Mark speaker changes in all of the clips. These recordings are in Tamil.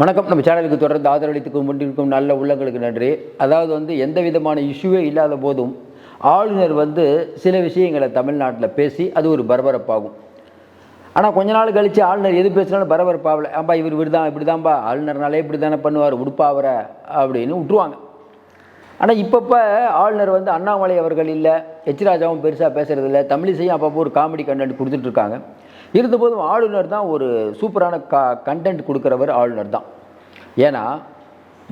Speaker 1: வணக்கம். நம்ம சேனலுக்கு தொடர்ந்து ஆதரவளித்துக் கொண்டிருக்கும் நல்ல உள்ளங்களுக்கு நன்றி. அதாவது வந்து எந்த விதமான இஷ்யூவே இல்லாத போதும் ஆளுநர் வந்து சில விஷயங்களை தமிழ்நாட்டில் பேசி அது ஒரு பரபரப்பாகும். ஆனால் கொஞ்ச நாள் கழித்து ஆளுநர் எது பேசினாலும் பரபரப்பாகல. ஆம்பா இவர் இப்படி தான் இப்படி தான்ப்பா ஆளுநர்னாலே இப்படி தானே பண்ணுவார் உடுப்பாவர அப்படின்னு விட்டுருவாங்க. ஆனால் இப்பப்போ ஆளுநர் வந்து அண்ணாமலை அவர்கள் இல்லை எச் ராஜாவும் பெருசாக பேசுகிறதில்ல தமிழிசையும் அப்பப்போ ஒரு காமெடி கண்டென்ட் கொடுத்துட்ருக்காங்க இருந்தபோதும் ஆளுநர் தான் ஒரு சூப்பரான க கண்டென்ட் கொடுக்குறவர் ஆளுநர் தான். ஏன்னா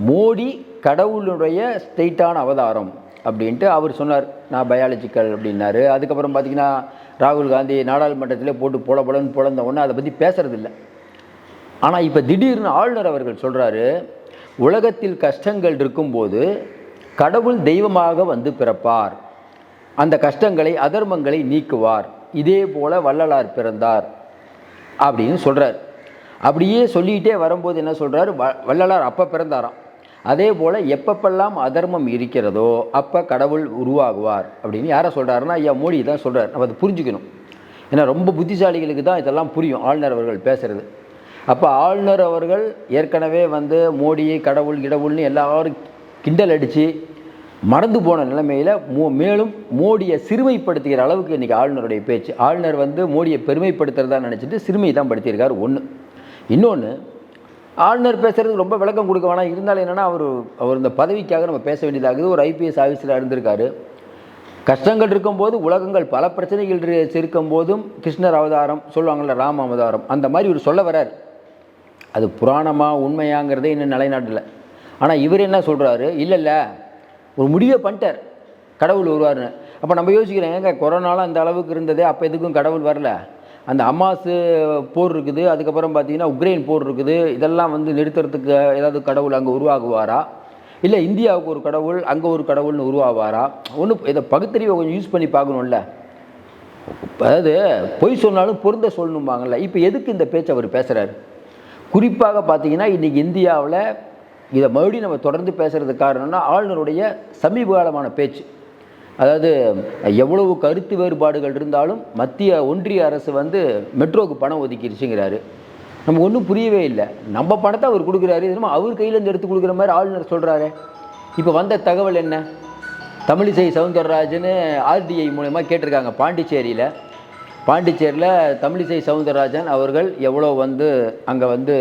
Speaker 1: மோடி கடவுளுடைய ஸ்ட்ரெயிட்டான அவதாரம் அப்படின்ட்டு அவர் சொன்னார். நான் பயாலஜிக்கல் அப்படின்னாரு. அதுக்கப்புறம் பார்த்தீங்கன்னா ராகுல் காந்தி நாடாளுமன்றத்திலே போட்டு பொல பொலன்னு புலந்த உடனே அதை பற்றி பேசுகிறதில்ல ஆனால் இப்போ திடீர்னு ஆளுநர் அவர்கள் சொல்கிறாரு உலகத்தில் கஷ்டங்கள் இருக்கும்போது கடவுள் தெய்வமாக வந்து பிறப்பார். அந்த கஷ்டங்களை அதர்மங்களை நீக்குவார். இதே போல் வள்ளலார் பிறந்தார் அப்படின்னு சொல்கிறார் அப்படியே சொல்லிக்கிட்டே வரும்போது என்ன சொல்கிறார் வ வள்ளலார் அப்போ பிறந்தாராம். அதே போல் எப்பப்பெல்லாம் அதர்மம் இருக்கிறதோ அப்போ கடவுள் உருவாகுவார் அப்படின்னு யாரை சொல்கிறாருன்னா ஐயா மோடி தான் சொல்கிறார் நம்ம அதை புரிஞ்சுக்கணும். ஏன்னா ரொம்ப புத்திசாலிகளுக்கு தான் இதெல்லாம் புரியும் ஆளுநர் அவர்கள் பேசுகிறது அப்போ ஆளுநர் அவர்கள் ஏற்கனவே வந்து மோடி கடவுள் இடவுள்னு எல்லாரும் கிண்டல் அடித்து மறந்து போன நிலைமையில் மோ மேலும் மோடியை சிறுமைப்படுத்துகிற அளவுக்கு இன்றைக்கி ஆளுநருடைய பேச்சு. ஆளுநர் வந்து மோடியை பெருமைப்படுத்துறதா நினச்சிட்டு சிறுமை தான் படுத்தியிருக்கார். ஒன்று இன்னொன்று ஆளுநர் பேசுகிறதுக்கு ரொம்ப விளக்கம் கொடுக்க வேணாம். இருந்தாலும் என்னென்னா அவர் அவர் இந்த பதவிக்காக நம்ம பேச வேண்டியதாகுது. ஒரு ஐபிஎஸ் ஆஃபீஸில் இருந்திருக்காரு. கஷ்டங்கள் இருக்கும்போது உலகங்கள் பல பிரச்சனைகள் இருக்கும் போதும் கிருஷ்ணர் அவதாரம் சொல்லுவாங்கள்ல ராம அவதாரம். அந்த மாதிரி இவர் சொல்ல வரார் அது புராணமாக உண்மையாங்கிறதே இன்னும் நிலைநாட்டில். ஆனால் இவர் என்ன சொல்கிறாரு இல்லை இல்லை ஒரு முடிவே பண்ணிட்டார். கடவுள் வருவார்னு அப்போ நம்ம யோசிக்கிறோம் ஏங்க கொரோனாலாம் அந்த அளவுக்கு இருந்ததே அப்போ எதுக்கும் கடவுள் வரல. அந்த அமாசு போர் இருக்குது அதுக்கப்புறம் பார்த்தீங்கன்னா உக்ரைன் போர் இருக்குது இதெல்லாம் வந்து நிறுத்துறதுக்கு ஏதாவது கடவுள் அங்கே உருவாகுவாரா? இல்லை இந்தியாவுக்கு ஒரு கடவுள் அங்கே ஒரு கடவுள்னு உருவாவாரா? ஒன்று இதை பகுத்தறிவை கொஞ்சம் யூஸ் பண்ணி பார்க்கணும்ல. அதாவது பொய் சொன்னாலும் பொருந்த சொல்லணும்பாங்கல்ல. இப்போ எதுக்கு இந்த பேச்சை அவர் பேசுகிறாரு குறிப்பாக பார்த்தீங்கன்னா இன்றைக்கி இந்தியாவில் இதை மறுபடியும் நம்ம தொடர்ந்து பேசுகிறதுக்கு காரணம்னா ஆளுநருடைய சமீப காலமான பேச்சு. அதாவது எவ்வளவு கருத்து வேறுபாடுகள் இருந்தாலும் மத்திய ஒன்றிய அரசு வந்து மெட்ரோவுக்கு பணம் ஒதுக்கிடுச்சுங்கிறாரு. நமக்கு ஒன்றும் புரியவே இல்லை. நம்ம பணத்தை அவர் கொடுக்குறாரு. இதுமா அவர் கையிலேருந்து எடுத்து கொடுக்குற மாதிரி ஆளுநர் சொல்கிறாரு இப்போ வந்த தகவல் என்ன? தமிழிசை சவுந்தரராஜன் ஆர்டிஐ மூலயமா கேட்டிருக்காங்க பாண்டிச்சேரியில். பாண்டிச்சேரியில் தமிழிசை சவுந்தரராஜன் அவர்கள் எவ்வளோ வந்து அங்கே வந்து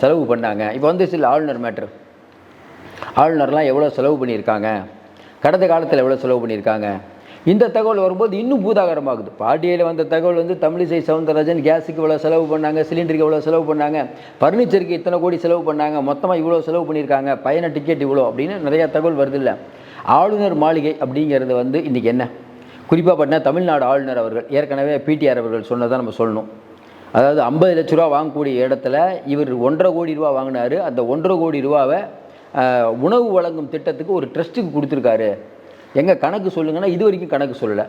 Speaker 1: செலவு பண்ணாங்க. இப்போ வந்து சில ஆளுநர் மேட்ரு ஆளுநர்லாம் எவ்வளோ செலவு பண்ணியிருக்காங்க? கடந்த காலத்தில் எவ்வளோ செலவு பண்ணியிருக்காங்க? இந்த தகவல் வரும்போது இன்னும் பூதாகரமாகுது. பாட்டியில் வந்த தகவல் வந்து தமிழிசை சவுந்தரராஜன் கேஸுக்கு இவ்வளோ செலவு பண்ணாங்க சிலிண்டருக்கு இவ்வளோ செலவு பண்ணாங்க ஃபர்னிச்சருக்கு இத்தனை கோடி செலவு பண்ணாங்க மொத்தமாக இவ்வளோ செலவு பண்ணியிருக்காங்க பயண டிக்கெட் இவ்வளோ அப்படின்னு நிறையா தகவல் வருது இல்லை ஆளுநர் மாளிகை அப்படிங்கிறது வந்து இன்றைக்கி என்ன? குறிப்பாக பார்த்தீங்கன்னா தமிழ்நாடு ஆளுநர் அவர்கள் ஏற்கனவே பிடிஆர் அவர்கள் சொன்னதை நம்ம சொல்லணும். அதாவது ஐம்பது லட்ச ரூபா வாங்கக்கூடிய இடத்துல இவர் ஒன்றரை கோடி ரூபா வாங்கினாரு. அந்த ஒன்றரை கோடி ரூபாவை உணவு வழங்கும் திட்டத்துக்கு ஒரு ட்ரஸ்ட்டுக்கு கொடுத்துருக்காரு. எங்கள் கணக்கு சொல்லுங்கன்னா இது வரைக்கும் கணக்கு சொல்லலை.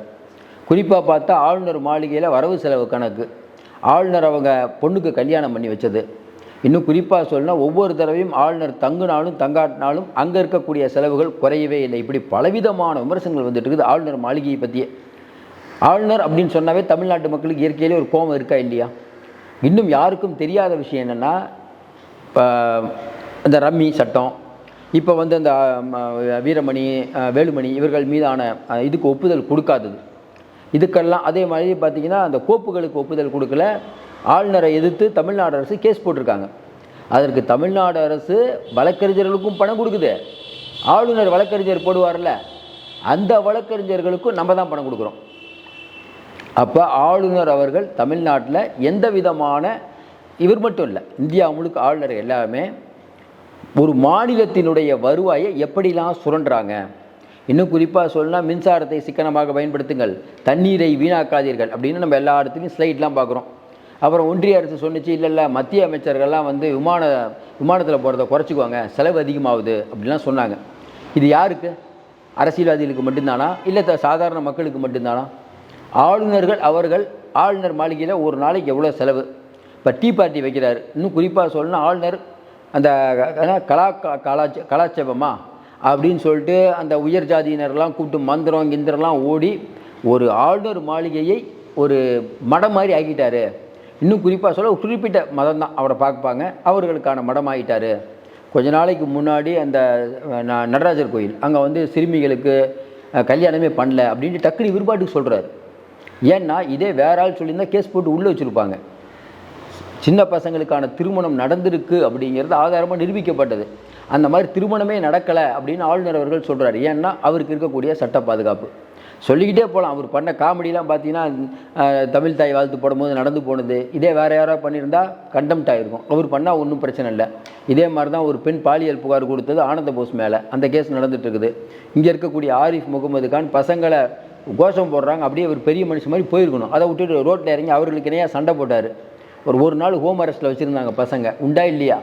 Speaker 1: குறிப்பாக பார்த்தா ஆளுநர் மாளிகையில் வரவு செலவு கணக்கு. ஆளுநர் அவங்க பொண்ணுக்கு கல்யாணம் பண்ணி வச்சது. இன்னும் குறிப்பாக சொல்லணும்னா ஒவ்வொரு தடவையும் ஆளுநர் தங்குனாலும் தங்காட்டினாலும் அங்கே இருக்கக்கூடிய செலவுகள் குறையவே இல்லை. இப்படி பலவிதமான விமர்சனங்கள் வந்துட்டு இருக்குது ஆளுநர் மாளிகையை பற்றியே ஆளுநர் அப்படின்னு சொன்னாவே தமிழ்நாட்டு மக்களுக்கு இயற்கையிலே ஒரு கோபம் இருக்கா இல்லையா? இன்னும் யாருக்கும் தெரியாத விஷயம் என்னென்னா இப்போ இந்த ரம்மி சட்டம் இப்போ வந்து அந்த வீரமணி வேலுமணி இவர்கள் மீதான இதுக்கு ஒப்புதல் கொடுக்காதது. இதுக்கெல்லாம் அதே மாதிரி பார்த்திங்கன்னா அந்த கோப்புகளுக்கு ஒப்புதல் கொடுக்கல. ஆளுநரை எதிர்த்து தமிழ்நாடு அரசு கேஸ் போட்டிருக்காங்க. அதற்கு தமிழ்நாடு அரசு வழக்கறிஞர்களுக்கும் பணம் கொடுக்குது. ஆளுநர் வழக்கறிஞர் போடுவார்ல அந்த வழக்கறிஞர்களுக்கும் நம்ம தான் பணம் கொடுக்குறோம். அப்போ ஆளுநர் அவர்கள் தமிழ்நாட்டில் எந்த விதமான இவர் மட்டும் இல்லை இந்தியா முழுக்க ஆளுநர் எல்லாமே ஒரு மாநிலத்தினுடைய வருவாயை எப்படிலாம் சுரண்டுறாங்க? இன்னும் குறிப்பாக சொல்லலாம் மின்சாரத்தை சிக்கனமாக பயன்படுத்துங்கள் தண்ணீரை வீணாக்காதீர்கள் அப்படின்னு நம்ம எல்லா இடத்துலையும் ஸ்லைட்லாம் பார்க்குறோம். அப்புறம் ஒன்றிய அரசு சொன்னிச்சு இல்லை இல்லை மத்திய அமைச்சர்கள்லாம் வந்து விமான விமானத்தில் போகிறத குறைச்சிக்குவாங்க செலவு அதிகமாகுது அப்படிலாம் சொன்னாங்க. இது யாருக்கு? அரசியல்வாதிகளுக்கு மட்டும்தானா? இல்லை சாதாரண மக்களுக்கு மட்டும்தானா? ஆளுநர்கள் அவர்கள் ஆளுநர் மாளிகையில் ஒரு நாளைக்கு எவ்வளோ செலவு? இப்போ டீ பார்ட்டி வைக்கிறார். இன்னும் குறிப்பாக சொல்லணும்னா ஆளுநர் அந்த கலா கலாச்ச கலாச்சேபமா? அப்படின்னு சொல்லிட்டு அந்த உயர் ஜாதியினர்லாம் கூப்பிட்டு மந்திரம் கிந்திரம்லாம் ஓடி ஒரு ஆளுநர் மாளிகையை ஒரு மடம் மாதிரி ஆக்கிட்டாரு. இன்னும் குறிப்பாக சொல்ல ஒரு குறிப்பிட்ட மதம் தான் அவரை பார்ப்பாங்க. அவர்களுக்கான மடமாயிட்டார். கொஞ்ச நாளைக்கு முன்னாடி அந்த ந- நடராஜர் கோயில் அங்கே வந்து சிறுமிகளுக்கு கல்யாணமே பண்ணல அப்படின்ட்டு டக்குனு விருப்பாட்டுக்கு சொல்கிறார் ஏன்னா இதே வேற ஆள் சொல்லியிருந்தால் கேஸ் போட்டு உள்ளே வச்சுருப்பாங்க. சின்ன பசங்களுக்கான திருமணம் நடந்திருக்கு அப்படிங்கிறது ஆதாரமாக நிரூபிக்கப்பட்டது. அந்த மாதிரி திருமணமே நடக்கலை அப்படின்னு ஆளுநர் அவர்கள் சொல்கிறார் ஏன்னா அவருக்கு இருக்கக்கூடிய சட்ட பாதுகாப்பு. சொல்லிக்கிட்டே போகலாம் அவர் பண்ண காமெடிலாம் பார்த்தீங்கன்னா தமிழ் தாய் வாழ்த்து போடும்போது நடந்து போனது. இதே வேறு யாராவது பண்ணியிருந்தா கண்டெம்ட் ஆகிருக்கும் அவர் பண்ணால் ஒன்றும் பிரச்சனை இல்லை. இதே மாதிரி தான் ஒரு பெண் பாலியல் புகார் கொடுத்தது ஆனந்த போஸ் மேலே. அந்த கேஸ் நடந்துகிட்ருக்குது இங்கே இருக்கக்கூடிய ஆரிஃப் முகமது கான் பசங்களை கோஷம் போடுறாங்க. அப்படியே ஒரு பெரிய மனுஷன் மாதிரி போயிருக்கணும். அதை விட்டுட்டு ரோட்டில் இறங்கி அவர்களுக்கு இணையாக சண்டை போட்டார். ஒரு ஒரு நாள் ஹோம் அரெஸ்ட்டில் வச்சுருந்தாங்க பசங்க. உண்டா இல்லையா?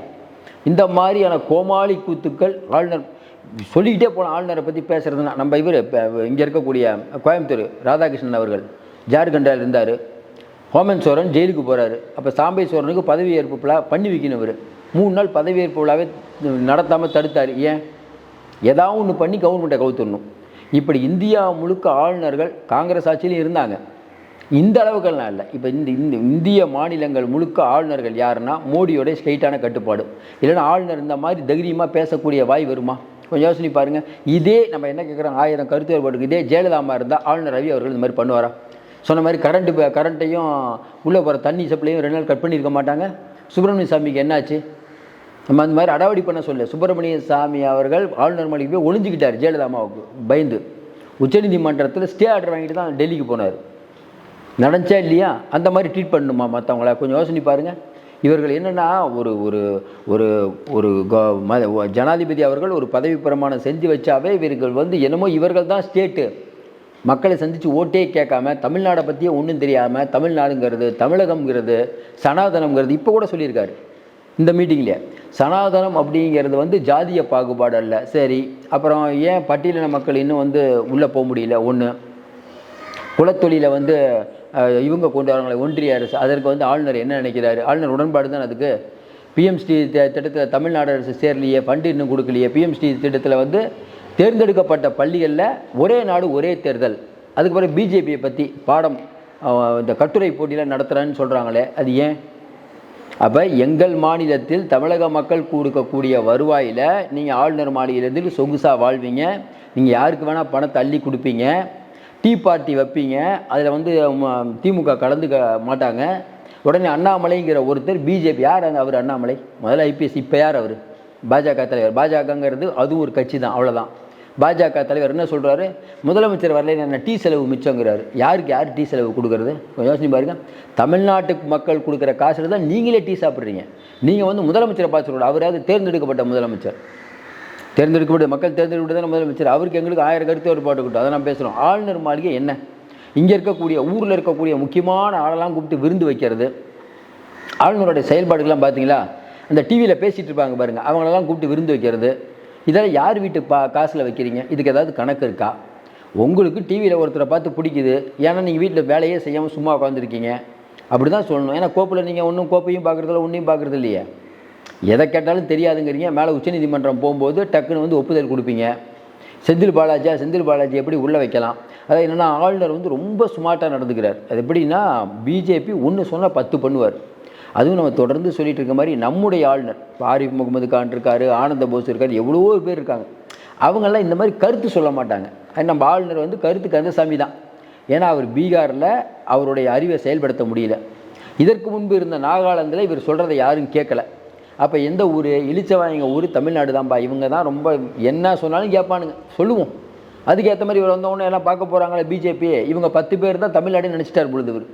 Speaker 1: இந்த மாதிரியான கோமாளி கூத்துக்கள் ஆளுநர் சொல்லிக்கிட்டே போன ஆளுநரை பற்றி பேசுகிறதுனா நம்ம இவர் இங்கே இருக்கக்கூடிய கோயம்புத்தூர் ராதாகிருஷ்ணன் அவர்கள் ஜார்க்கண்டில் இருந்தார். ஹோமன் சோரன் ஜெயிலுக்கு போகிறாரு அப்போ சாம்பை சோரனுக்கு பதவியேற்பு விழா பண்ணி வைக்கணும் இவர். மூணு நாள் பதவியேற்பு விழாவே நடத்தாமல் தடுத்தார். ஏன்? ஏதாவது ஒன்று பண்ணி கவர்மெண்ட்டை கவுத்துடணும். இப்படி இந்தியா முழுக்க ஆளுநர்கள் காங்கிரஸ் ஆட்சியிலும் இருந்தாங்க. இந்த அளவுக்கெல்லாம் இல்லை. இப்போ இந்த இந்த இந்திய மாநிலங்கள் முழுக்க ஆளுநர்கள் யாருன்னா மோடியோட ஸ்ட்ரெயிட்டான கட்டுப்பாடு. இல்லைன்னா ஆளுநர் இந்த மாதிரி தைரியமாக பேசக்கூடிய வாய் வருமா? கொஞ்சம் யோசனை பாருங்கள் இதே நம்ம என்ன கேட்குறோம் ஆயிரம் கருத்து வேறுபாடுக்கு இதே ஜெயலலிதாமா இருந்தால் ஆளுநர் ரவி அவர்கள் இந்த மாதிரி பண்ணுவாரா? சொன்ன மாதிரி கரண்ட்டு கரண்ட்டையும் உள்ளே போகிற தண்ணி சப்ளையும் ரெண்டு நாள் கட் பண்ணியிருக்க மாட்டாங்க. சுப்பிரமணிய சாமிக்கு என்னாச்சு? நம்ம அந்த மாதிரி அடாவடி பண்ண சொல்ல சுப்பிரமணிய சாமி அவர்கள் ஆளுநர் மாளிகை போய் ஒளிஞ்சிக்கிட்டார் ஜெயலலிதாமாவுக்கு பயந்து. உச்சநீதிமன்றத்தில் ஸ்டே ஆர்டர் வாங்கிட்டு தான் டெல்லிக்கு போனார். நடந்துச்சா இல்லையா? அந்த மாதிரி ட்ரீட் பண்ணணுமா மற்றவங்கள கொஞ்சம் யோசனை பாருங்கள் இவர்கள் என்னென்னா ஒரு ஒரு ஒரு ஒரு ம- ஜனாதிபதி அவர்கள் ஒரு பதவி பிரமாணம் செஞ்சு வச்சாவே இவர்கள் வந்து என்னமோ இவர்கள் தான் ஸ்டேட்டு. மக்களை சந்தித்து ஓட்டே கேட்காம தமிழ்நாடை பற்றியே ஒன்றும் தெரியாமல் தமிழ்நாடுங்கிறது தமிழகம்ங்கிறது சனாதனம்ங்கிறது இப்போ கூட சொல்லியிருக்காரு இந்த மீட்டிங்கில் சனாதனம் அப்படிங்கிறது வந்து ஜாதிய பாகுபாடு அல்ல. சரி அப்புறம் ஏன் பட்டியலின மக்கள் இன்னும் வந்து உள்ளே போக முடியல? ஒன்று குலத்தொழிலை வந்து இவங்க கொண்டு வராங்களே ஒன்றிய அரசு அதற்கு வந்து ஆளுநர் என்ன நினைக்கிறாரு? ஆளுநர் உடன்பாடு தான் அதுக்கு. பிஎம்ஸ்டி திட்டத்தில் தமிழ்நாடு அரசு சேரலையே ஃபண்டு இன்னும் கொடுக்கலையே. பிஎம்ஸ்டி திட்டத்தில் வந்து தேர்ந்தெடுக்கப்பட்ட பள்ளிகளில் ஒரே நாடு ஒரே தேர்தல். அதுக்கு பிறகு பிஜேபியை பற்றி பாடம் இந்த கட்டுரை போட்டியில் நடத்துகிறேன்னு சொல்கிறாங்களே அது ஏன்? அப்போ எங்கள் மாநிலத்தில் தமிழக மக்கள் கொடுக்கக்கூடிய வருவாயில் நீங்கள் ஆளுநர் மாளிகையிலேருந்து சொகுசாக வாழ்வீங்க. நீங்கள் யாருக்கு வேணால் பணத்தை அள்ளி கொடுப்பீங்க. டீ பார்ட்டி வைப்பீங்க. அதில் வந்து திமுக கலந்துக்க மாட்டாங்க. உடனே அண்ணாமலைங்கிற ஒருத்தர் பிஜேபி யார் அவர் அண்ணாமலை? முதல்ல ஐபிஎஸ் இப்போ யார் அவர்? பாஜக தலைவர். பாஜகங்கிறது அதுவும் ஒரு கட்சி தான் அவ்வளோதான் பாஜக தலைவர் என்ன சொல்கிறாரு முதலமைச்சர் வரல என்ன டீ செலவு மிச்சங்கிறாரு. யாருக்கு யார் டீ செலவு கொடுக்கறது? கொஞ்சம் யோசனை பாருங்க. தமிழ்நாட்டு மக்கள் கொடுக்குற காசில் தான் நீங்களே டீ சாப்பிட்றீங்க. நீங்கள் வந்து முதலமைச்சரை பார்த்து சொல்லணும் அவராவது தேர்ந்தெடுக்கப்பட்ட முதலமைச்சர். தேர்ந்தெடுக்கப்பட்ட மக்கள் தேர்ந்தெடுக்கப்பட்டு தான் முதலமைச்சர். அவருக்கு எங்களுக்கு ஆயிரம் கருத்து ஒரு போட்டுக்கிட்டோம் அதை நான் பேசுகிறோம் ஆளுநர் மாளிகை என்ன? இங்கே இருக்கக்கூடிய ஊரில் இருக்கக்கூடிய முக்கியமான ஆளெல்லாம் கூப்பிட்டு விருந்து வைக்கிறது. ஆளுநருடைய செயல்பாடுகள்லாம் பார்த்தீங்களா அந்த டிவியில் பேசிகிட்டு இருப்பாங்க பாருங்கள் அவங்களெல்லாம் கூப்பிட்டு விருந்து வைக்கிறது. இதெல்லாம் யார் வீட்டு பா காசில் வைக்கிறீங்க? இதுக்கு ஏதாவது கணக்கு இருக்கா? உங்களுக்கு டிவியில் ஒருத்தரை பார்த்து பிடிக்குது. ஏன்னா நீங்கள் வீட்டில் வேலையே செய்யாமல் சும்மா உட்காந்துருக்கீங்க அப்படி தான் சொல்லணும். ஏன்னா கோப்பில் நீங்கள் ஒன்றும் கோப்பையும் பார்க்குறதில்ல ஒன்றையும் பார்க்குறது இல்லையே எதை கேட்டாலும் தெரியாதுங்கிறீங்க. மேலே உச்சநீதிமன்றம் போகும்போது டக்குன்னு வந்து ஒப்புதல் கொடுப்பீங்க. செந்தில் பாலாஜியா செந்தில் பாலாஜி எப்படி உள்ளே வைக்கலாம்? அதாவது என்னென்னா ஆளுநர் வந்து ரொம்ப ஸ்மார்ட்டாக நடந்துக்கிறார். அது எப்படின்னா பிஜேபி ஒன்று சொன்னால் பத்து பண்ணுவார். அதுவும் நம்ம தொடர்ந்து சொல்லிட்டு இருக்க மாதிரி நம்முடைய ஆளுநர் ஆரிஃப் முகமது கான் இருக்காரு ஆனந்த போஸ் இருக்கார் எவ்வளவோ பேர் இருக்காங்க. அவங்கெல்லாம் இந்த மாதிரி கருத்து சொல்ல மாட்டாங்க. அது நம்ம ஆளுநர் வந்து கருத்து கந்தசாமி தான். ஏன்னா அவர் பீகாரில் அவருடைய அறிவை செயல்படுத்த முடியல. இதற்கு முன்பு இருந்த நாகாலாந்தில் இவர் சொல்கிறத யாரும் கேட்கல. அப்போ எந்த ஊர்? இழிச்சவாயங்க ஊர்? தமிழ்நாடு தான்ப்பா இவங்க தான் ரொம்ப என்ன சொன்னாலும் கேட்பானுங்க. சொல்லுவோம். அதுக்கேற்ற மாதிரி இவர் வந்தவொடனே எல்லாம் பார்க்க போகிறாங்களே பிஜேபி இவங்க பத்து பேர் தான் தமிழ்நாடுன்னு நினச்சிட்டார் பொழுது இவர்.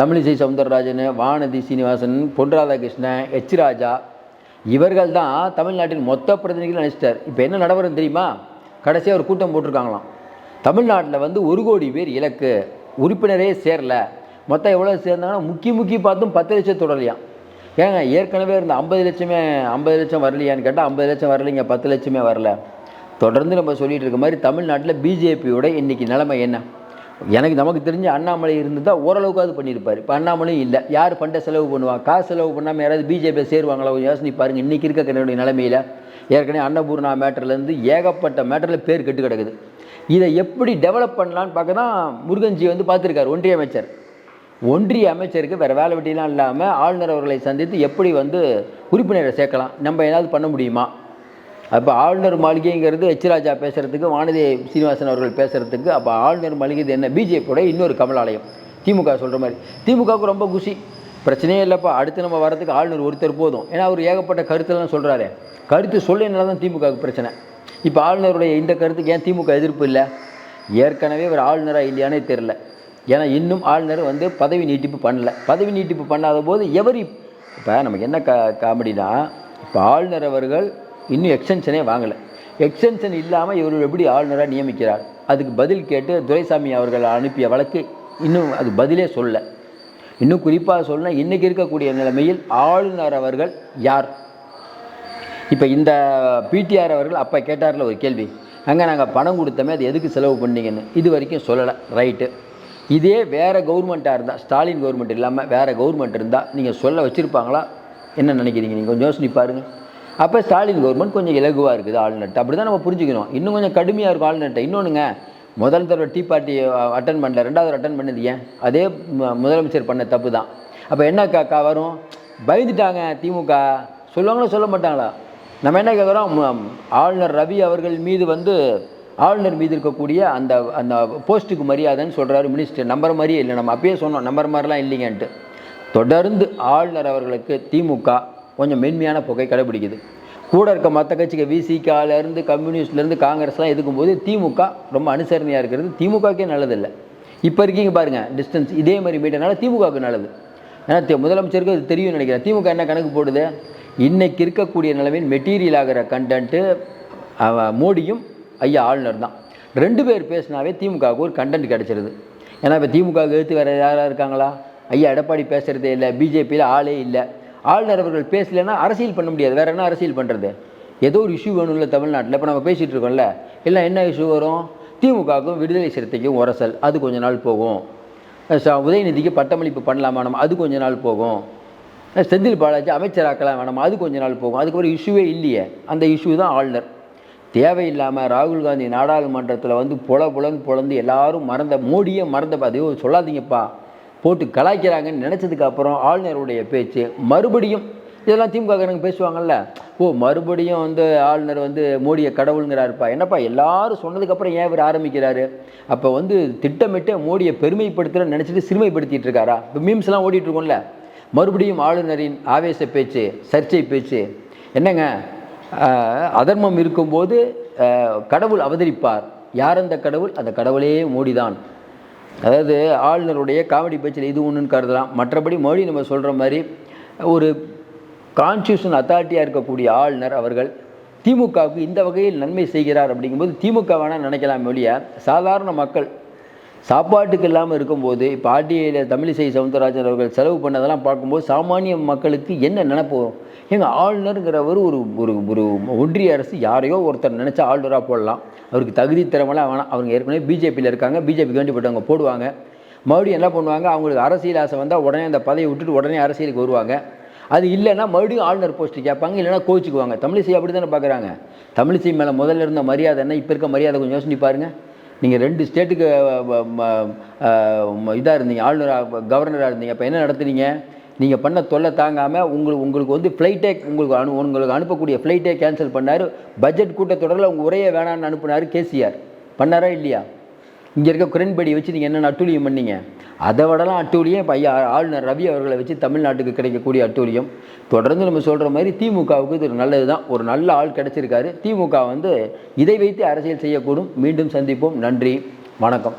Speaker 1: தமிழிசை சவுந்தரராஜன் வானதி சீனிவாசன் பொன் ராதாகிருஷ்ணன் எச் ராஜா இவர்கள் தான் தமிழ்நாட்டின் மொத்த பிரதிநிதிகள் நினச்சிட்டார். இப்போ என்ன நடவரம் தெரியுமா? கடைசியாக ஒரு கூட்டம் போட்டிருக்காங்களாம். தமிழ்நாட்டில் வந்து ஒரு கோடி பேர் இலக்கு. உறுப்பினரே சேரல. மொத்தம் எவ்வளோ சேர்ந்தாங்கன்னா முக்கி முக்கி பார்த்தும் பத்து லட்சம் தொடரலையாம். ஏங்க ஏற்கனவே இருந்த ஐம்பது லட்சமே ஐம்பது லட்சம் வரலையான்னு கேட்டால் ஐம்பது லட்சம் வரலைங்க பத்து லட்சமே வரல. தொடர்ந்து நம்ம சொல்லிகிட்டு இருக்க மாதிரி தமிழ்நாட்டில் பிஜேபியோட இன்னைக்கு நிலைமை என்ன? எனக்கு நமக்கு தெரிஞ்ச அண்ணாமலை இருந்தால் ஓரளவுக்காவது பண்ணியிருப்பார். இப்போ அண்ணாமலையும் இல்லை. யார் ஃபண்டை செலவு பண்ணுவா? காசு செலவு பண்ணாமல் யாராவது பிஜேபியை சேருவாங்களா? கொஞ்சம் யோசனை பாருங்க. இன்றைக்கி இருக்க என்னுடைய நிலைமையில் ஏற்கனவே அன்னபூர்ணா மேட்டர்லேருந்து ஏகப்பட்ட மேட்டரில் பேர் கெட்டு கிடக்குது. இதை எப்படி டெவலப் பண்ணலான்னு பார்க்க தான் முருகன்ஜி வந்து பார்த்துருக்காரு ஒன்றிய அமைச்சர். ஒன்றிய அமைச்சருக்கு வேறு வேலை வெட்டிலாம் இல்லாமல் ஆளுநர் அவர்களை சந்தித்து எப்படி வந்து உறுப்பினரை சேர்க்கலாம்? நம்ம ஏதாவது பண்ண முடியுமா? அப்போ ஆளுநர் மாளிகைங்கிறது எச் ராஜா பேசுகிறதுக்கு வானதி சீனிவாசன் அவர்கள் பேசுகிறதுக்கு அப்போ ஆளுநர் மாளிகை என்ன? பிஜேபியோட இன்னொரு கமலாலயம். திமுக சொல்கிற மாதிரி. திமுகவுக்கு ரொம்ப குஷி. பிரச்சனையே இல்லைப்பா. அடுத்து நம்ம வரதுக்கு ஆளுநர் ஒருத்தர் போதும். ஏன்னா அவர் ஏகப்பட்ட கருத்தெல்லாம் சொல்கிறாரு கருத்து சொல்லினால தான் திமுகவுக்கு பிரச்சனை. இப்போ ஆளுநருடைய இந்த கருத்துக்கு ஏன் திமுக எதிர்ப்பு இல்லை? ஏற்கனவே ஒரு ஆளுநராக இல்லையானே தெரில ஏன்னா இன்னும் ஆளுநர் வந்து பதவி நீட்டிப்பு பண்ணல. பதவி நீட்டிப்பு பண்ணாத போது எவரி இப்போ நமக்கு என்ன கா காமெடினா இப்போ ஆளுநர் அவர்கள் இன்னும் எக்ஸ்டென்ஷனே வாங்கலை. எக்ஸ்டென்ஷன் இல்லாமல் இவர் எப்படி ஆளுநராக நியமிக்கிறார்? அதுக்கு பதில் கேட்டு துரைசாமி அவர்கள் அனுப்பிய வழக்கு இன்னும் அது பதிலே சொல்ல. இன்னும் குறிப்பாக சொல்லணும் இன்றைக்கி இருக்கக்கூடிய நிலைமையில் ஆளுநர் அவர்கள் யார்? இப்போ இந்த பிடிஆர் அவர்கள் அப்போ கேட்டார்ல ஒரு கேள்வி. அங்கே நாங்கள் பணம் கொடுத்தோமே அது எதுக்கு செலவு பண்ணீங்கன்னு. இது வரைக்கும் சொல்லலை. ரைட்டு. இதே வேறு கவர்மெண்ட்டாக இருந்தால் ஸ்டாலின் கவர்மெண்ட் இல்லாமல் வேறு கவர்மெண்ட் இருந்தால் நீங்கள் சொல்ல வச்சுருப்பாங்களா? என்ன நினைக்கிறீங்க? நீங்கள் கொஞ்சம் யோசனை பாருங்கள் அப்போ ஸ்டாலின் கவர்மெண்ட் கொஞ்சம் இலகுவாக இருக்குது ஆளுநர்கிட்ட அப்படி தான் நம்ம புரிஞ்சுக்கணும். இன்னும் கொஞ்சம் கடுமையாக இருக்கும் ஆளுநர்கிட்ட இன்னொன்றுங்க முதல் தடவை டீ பார்ட்டி அட்டன் பண்ணல. ரெண்டாவது அட்டன் பண்ணது ஏன்? அதே முதலமைச்சர் பண்ண தப்பு தான் அப்போ என்ன காக்கா வரும்? பயந்துட்டாங்க திமுக. சொல்லுவாங்களோ சொல்ல மாட்டாங்களா? நம்ம என்ன கேட்குறோம் ஆளுநர் ரவி அவர்கள் மீது வந்து ஆளுநர் மீது இருக்கக்கூடிய அந்த அந்த போஸ்ட்டுக்கு மரியாதைன்னு சொல்கிறாரு மினிஸ்டர் நம்பர் மாதிரியே இல்லை. நம்ம அப்பயே சொன்னோம் நம்பர் மாதிரிலாம் இல்லைங்கன்ட்டு. தொடர்ந்து ஆளுநர் அவர்களுக்கு திமுக கொஞ்சம் மென்மையான போக்கை கடைபிடிக்குது. கூட இருக்க மற்ற கட்சிக்கு விசிகாலேருந்து கம்யூனிஸ்ட்லேருந்து காங்கிரஸ்லாம் எதுக்கும்போது திமுக ரொம்ப அனுசரணையாக இருக்கிறது. திமுகக்கே நல்லதில்லை. இப்போ இருக்கீங்க பாருங்கள் டிஸ்டன்ஸ் இதே மாதிரி மீட்டனால திமுகவுக்கு நல்லது. ஏன்னா முதலமைச்சருக்கு அது தெரியும் நினைக்கிறேன். திமுக என்ன கணக்கு போடுது? இன்றைக்கி இருக்கக்கூடிய நிலைமையில் மெட்டீரியல் ஆகிற கண்டென்ட்டு மோடியும் ஐயா ஆளுநர் தான். ரெண்டு பேர் பேசினாவே திமுகவுக்கு ஒரு கண்டென்ட் கிடச்சிருது. ஏன்னா இப்போ திமுகவுக்கு எழுத்து வேறு யாராக இருக்காங்களா? ஐயா எடப்பாடி பேசுகிறதே இல்லை பிஜேபியில் ஆளே இல்லை. ஆளுநர் அவர்கள் பேசலைன்னா அரசியல் பண்ண முடியாது. வேறு என்ன அரசியல் பண்ணுறது ஏதோ ஒரு இஷ்யூ வேணும்ல தமிழ்நாட்டில். இப்போ நம்ம பேசிகிட்டு இருக்கோம்ல. இல்லை என்ன இஷ்யூ வரும்? திமுகவுக்கும் விடுதலை சிறுத்தைக்கும் உரசல். அது கொஞ்ச நாள் போகும். உதயநிதிக்கு பட்டமளிப்பு பண்ணலாமா நம்ம? அது கொஞ்ச நாள் போகும். செந்தில் பாலாஜி அமைச்சராக்கலாம் வேணாமா? அது கொஞ்ச நாள் போகும். அதுக்கப்புறம் இஷ்யூவே இல்லையே. அந்த இஷ்யூ தான் ஆளுநர். தேவையில்லாமல் ராகுல் காந்தி நாடாளுமன்றத்தில் வந்து புல புலன்னு புலந்து எல்லாரும் மறந்த மோடியே மறந்த அதையோ சொல்லாதீங்கப்பா. போட்டு கலாய்க்கிறாங்கன்னு நினச்சதுக்கு அப்புறம் ஆளுநருடைய பேச்சு மறுபடியும் இதெல்லாம் திமுகக்காரங்க பேசுவாங்கல்ல. ஓ மறுபடியும் வந்து ஆளுநர் வந்து மோடியை கடவுளுங்கிறாருப்பா. என்னப்பா எல்லாரும் சொன்னதுக்கப்புறம் ஏன் இவர் ஆரம்பிக்கிறாரு? அப்போ வந்து திட்டமிட்டு மோடியை பெருமைப்படுத்துகிறேன்னு நினச்சிட்டு சிறுமைப்படுத்திட்டு இருக்காரா? இப்போ மீம்ஸ்லாம் ஓடிட்டு இருக்கோம்ல. மறுபடியும் ஆளுநரின் ஆவேச பேச்சு சர்ச்சை பேச்சு. என்னங்க? அதர்மம் இருக்கும்போது கடவுள் அவதரிப்பார். யார் அந்த கடவுள்? அந்த கடவுளே மோடிதான். அதாவது ஆளுநருடைய காமெடி பேச்சில் இது ஒன்றுன்னு கருதலாம். மற்றபடி மோடி நம்ம சொல்கிற மாதிரி ஒரு கான்ஸ்டியூஷன் அத்தாரிட்டியாக இருக்கக்கூடிய ஆளுநர் அவர்கள் திமுகவுக்கு இந்த வகையில் நன்மை செய்கிறார் அப்படிங்கும்போது திமுக வேணால் நினைக்கலாம் மொழியை சாதாரண மக்கள் சாப்பாட்டுக்கு இல்லாமல் இருக்கும்போது இப்போ ஆர்டிஐயில் தமிழிசை சவுந்தரராஜன் அவர்கள் செலவு பண்ணதெல்லாம் பார்க்கும்போது சாமானிய மக்களுக்கு என்ன நினைப்பு வரும்? ஏங்க ஆளுநருங்கிறவர் ஒரு ஒரு ஒரு ஒன்றிய அரசு யாரையோ ஒருத்தர் நினச்சா ஆளுநராக போடலாம். அவருக்கு தகுதி திறமெல்லாம் வேணாம். அவங்க ஏற்கனவே பிஜேபியில் இருக்காங்க. பிஜேபிக்கு வேண்டிப்பட்டவங்க போடுவாங்க. மறுபடியும் என்ன பண்ணுவாங்க? அவங்களுக்கு அரசியல் ஆசை வந்தால் உடனே அந்த பதவியை விட்டுட்டு உடனே அரசியலுக்கு வருவாங்க. அது இல்லைன்னா மறுபடியும் ஆளுநர் போஸ்ட் கேட்பாங்க. இல்லைன்னா கோச்சிக்குவாங்க தமிழிசை அப்படி தானே பார்க்குறாங்க தமிழிசை மேலே முதல்ல இருந்த மரியாதை என்ன? இப்போ இருக்க மரியாதை கொஞ்சம் யோசனை பாருங்கள் நீங்கள் ரெண்டு ஸ்டேட்டுக்கு இதாக இருந்தீங்க ஆளுநராக கவர்னராக இருந்தீங்க அப்போ என்ன நடத்துனீங்க? நீங்கள் பண்ண தொல்லை தாங்காமல் உங்களுக்கு உங்களுக்கு வந்து ஃப்ளைட்டே உங்களுக்கு அனு உங்களுக்கு அனுப்பக்கூடிய ஃப்ளைட்டே கேன்சல் பண்ணார். பட்ஜெட் கூட்டத்தொடரில் உங்கள் உரையே வேணான்னு அனுப்புனார் கேசிஆர். பண்ணாரா இல்லையா? இங்கே இருக்க குரண்படி வச்சு நீங்கள் என்னென்ன அட்டூழியம் பண்ணீங்க? அதை விடலாம் அட்டூழியம். இப்போ ஐயா ஆளுநர் ரவி அவர்களை வச்சு தமிழ்நாட்டுக்கு கிடைக்கக்கூடிய அட்டூழியம். தொடர்ந்து நம்ம சொல்கிற மாதிரி திமுகவுக்கு இது ஒரு நல்லது தான் ஒரு நல்ல ஆள் கிடைச்சிருக்காரு. திமுக வந்து இதை வைத்து அரசியல் செய்யக்கூடும். மீண்டும் சந்திப்போம். நன்றி. வணக்கம்.